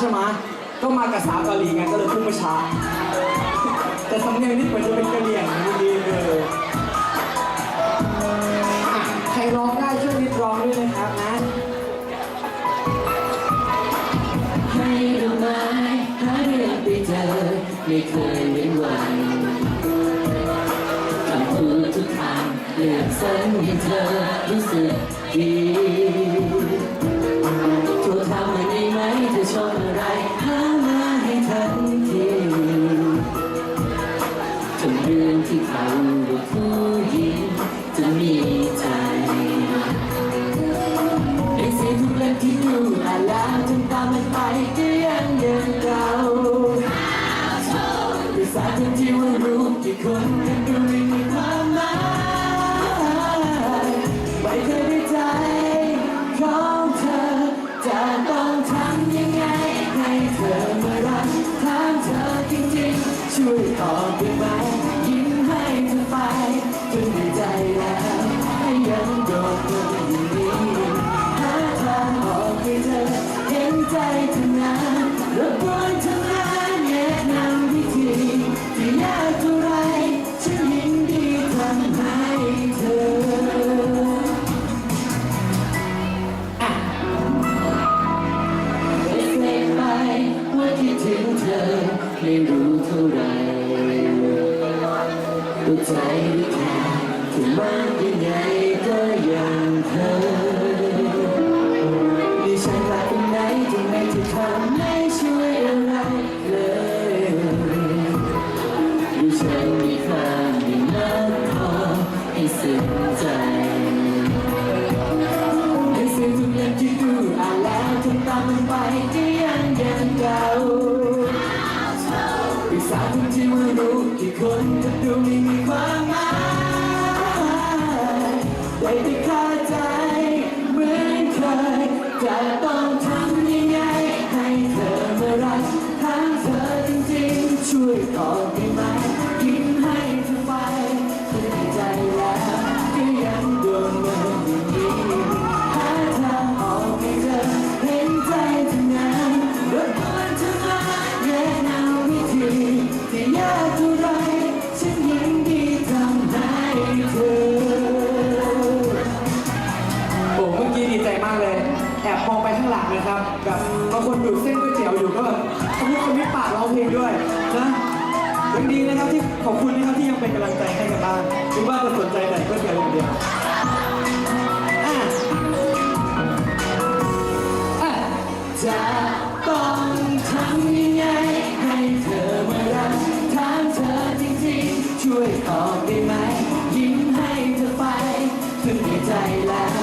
ใช่ไหมก็มากับสาวเกาหลีไงก็เลยพูดไม่ช้าแต่สำเนียงนี่เหมือนจะเป็นกะเหรี่ยงดีๆเลยอะใครร้องได้ช่วยนิดร้องด้วยนะครับนะให้ดอกไม้หาเรื่องไปเจอไม่เคยเว้นวันคำพูดทุกคำเลือกสรรให้เธอรู้สึกดี จนเรื่องที่เขาว่าผู้หญิงจะมีใจในเสียงทุกเล่มที่ดูอาล้วจนตามมันไปก็ยังยังเก่าภาษาทั้งที่ว่ารู้กี่คนกันก็ไม่มีความหมายไม่เคยได้ใจของเธอจะต้องทำยังไงให้เธอมารักถามเธอจริงๆ ช่วยตอบได้ไหม จนได้ใจแล้วให้ยังโดดเดี่ยวอยู่นี้หาทางออกให้เธอเห็นใจเธอนะรบกวนเธอนะแนะนำวิธีที่ยากเท่าไรฉันยินดีทำให้เธอเล็กๆไปว่าคิดถึงเธอไม่รู้เท่าไหร ถึงมากยังไงก็ยังเธอดิฉันรักคนไหนที่ไม่ที่ทำไม่ช่วยอะไรเลยดิฉันมีค่าไม่มากพอให้ซึ้งใจให้ซึ้งทุกอย่างที่ดูอ่านแล้วทำตามมันไปก็ยังยังเก่าปรึกษาทุกที่ว่ารู้กี่คนก็ดูไม่มีความหมาย ได้แต่คาใจเหมือนเคยจะต้องทำยังไงให้เธอมารักทั้งเธอจริงๆ ช่วยตอบได้ไหม ดีใจมากเลย แอบมองไปข้างหลังนะครับแบบบางคนดูดเส้นก๋วยเตี๋ยวอยู่ก็แบบเขาพูดคนนี้ปากร้องเพลงด้วยนะยังดีนะครับที่ขอบคุณนะครับที่ยังเป็นกำลังใจให้กันบ้างหรือว่าจะสนใจแต่ก๋วยเตี๋ยวอย่างเดียวอะอะจะต้องทำยังไงให้เธอมารักถามเธอจริงๆ ช่วยตอบได้ไหม ยิ้มให้เธอไปถึงในใจแล้ว